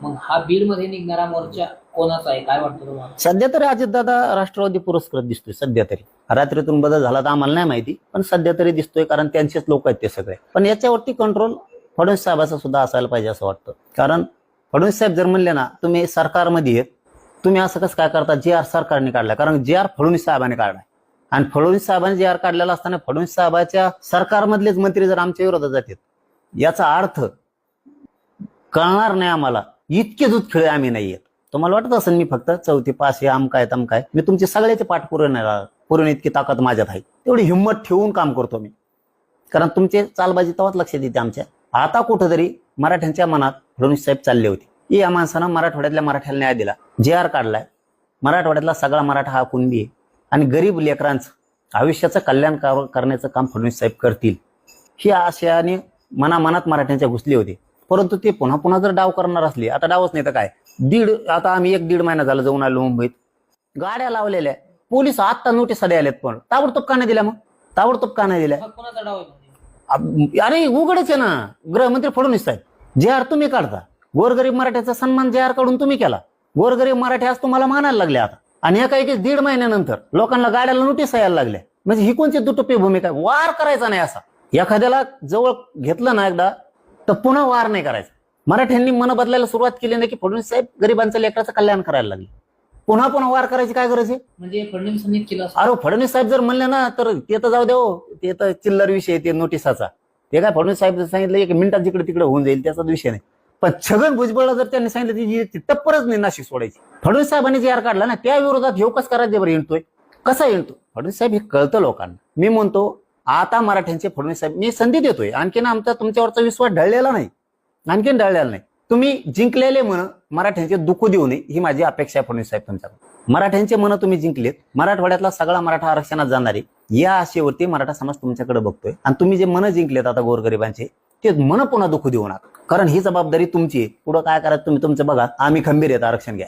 मग हा बीडमध्ये निघणारा मोर्चा कोणाचा आहे? काय वाटतं तुम्हाला? सध्या तरी अजितदादा राष्ट्रवादी पुरस्कृत दिसतोय सध्या तरी. रात्रीतून बदल झाला तर आम्हाला नाही माहिती पण सध्या तरी दिसतोय कारण त्यांचेच लोक आहेत ते सगळे. पण याच्यावरती कंट्रोल फडणवीस साहेबाचा सुद्धा असायला पाहिजे असं वाटतं. कारण फडणवीस साहेब जर म्हणले ना तुम्ही सरकारमध्ये आहेत तुम्ही असं कसं काय करता? जे आर सरकारने काढलाय. कारण जे आर फडणवीस साहेबांनी काढलाय. आणि फडणवीस साहेबांनी जे आर काढलेला असताना फडणवीस साहेबाच्या सरकारमधलेच मंत्री जर आमच्या विरोधात जातात याचा अर्थ कळणार नाही आम्हाला. इतके दूध खेळे आम्ही नाही आहेत तुम्हाला वाटत असेल मी फक्त चौथी पास हे आम काय तम काय मी तुमचे सगळ्याचे पाठ पुरवणार पुरवून इतकी ताकद माझ्यात आहे. तेवढी हिंमत ठेवून काम करतो मी. कारण तुमचे चालबाजी तेव्हाच लक्ष देते आमच्या. आता कुठंतरी मराठ्यांच्या मनात फडणवीस साहेब चालले होते. या माणसानं मराठवाड्यातल्या मराठ्याला न्याय दिला. जे आर काढलाय. मराठवाड्यातला सगळा मराठा हा कुणबी आहे. आणि गरीब लेकरांचं आयुष्याचं कल्याण करण्याचं काम फडणवीस साहेब करतील. ही आशयाने मनामनात मराठ्यांच्या घुसली होती. परंतु ते पुन्हा पुन्हा जर डाव करणार असले आता डावच नाही तर काय? दीड आता आम्ही एक दीड महिना झाला जाऊन आलो मुंबईत. गाड्या लावलेल्या पोलीस आत्ता नोटीस आल्यात पण. ताबडतोब का नाही दिल्या मग? ताबडतोब का नाही दिल्या? म्हणजे? अरे उघडच आहे ना. गृहमंत्री फडणवीस साहेब जे आर तुम्ही काढता. गोरगरीब मराठ्याचा सन्मान जे आर काढून तुम्ही केला. गोरगरीब मराठी आज तुम्हाला मानायला लागले आता. आणि एका एक दीड महिन्यानंतर लोकांना गाड्याला नोटीस यायला लागल्या म्हणजे ही कोणची दुटोपी भूमिका? वार करायचा नाही असा. एखाद्याला जवळ घेतलं ना एकदा तर पुन्हा वार नाही करायचा. मराठ्यांनी मन बदलायला सुरुवात केली नाही की फडणवीस साहेब गरिबांचं लेकराचं कल्याण करायला लागले. पुन्हा पुन्हा वार करायची काय गरज आहे? म्हणजे फडणवीसांनी केलं असं अरे फडणवीस साहेब जर म्हणले ना तर ते तर जाऊ देऊ ते तर चिल्लर विषय आहे ते नोटिसाचा. ते काय फडणवीस साहेब सांगितलं एक मिनिटात जिकडे तिकडे होऊन जाईल त्याचा विषय नाही. पण छगन भुजबळला जर त्यांनी सांगितलं ती ती टप्परच नाही नाशिक सोडायची. फडणवीस साहेबांनी जे आर काढला ना त्या विरोधात हे कसं करायचं बरं येणतोय? कसा येणतो फडणवीस साहेब हे कळतं लोकांना. मी म्हणतो आता मराठ्यांचे फडणवीस साहेब मी संधी देतोय. आणखीन आमचा तुमच्यावरचा विश्वास ढळलेला नाही. आणखीन ढळलेला नाही. तुम्ही जिंकलेले मन मराठ्यांचे दुःख देऊ नये ही माझी अपेक्षा आहे फडणवीस साहेब तुमच्याकडे मराठ्यांचे मन तुम्ही जिंकलेत मराठवाड्यातला सगळा मराठा आरक्षणात जाणारे या आशेवरती मराठा समाज तुमच्याकडे बघतोय. आणि तुम्ही जे मन जिंकलेत आता गोरगरिबांचे ते मन पुन्हा दुःख देऊ नका. कारण ही जबाबदारी तुमची आहे. पुढं काय करायचं तुम्ही तुमचं बघा. आम्ही खंबीर येत आरक्षण घ्या.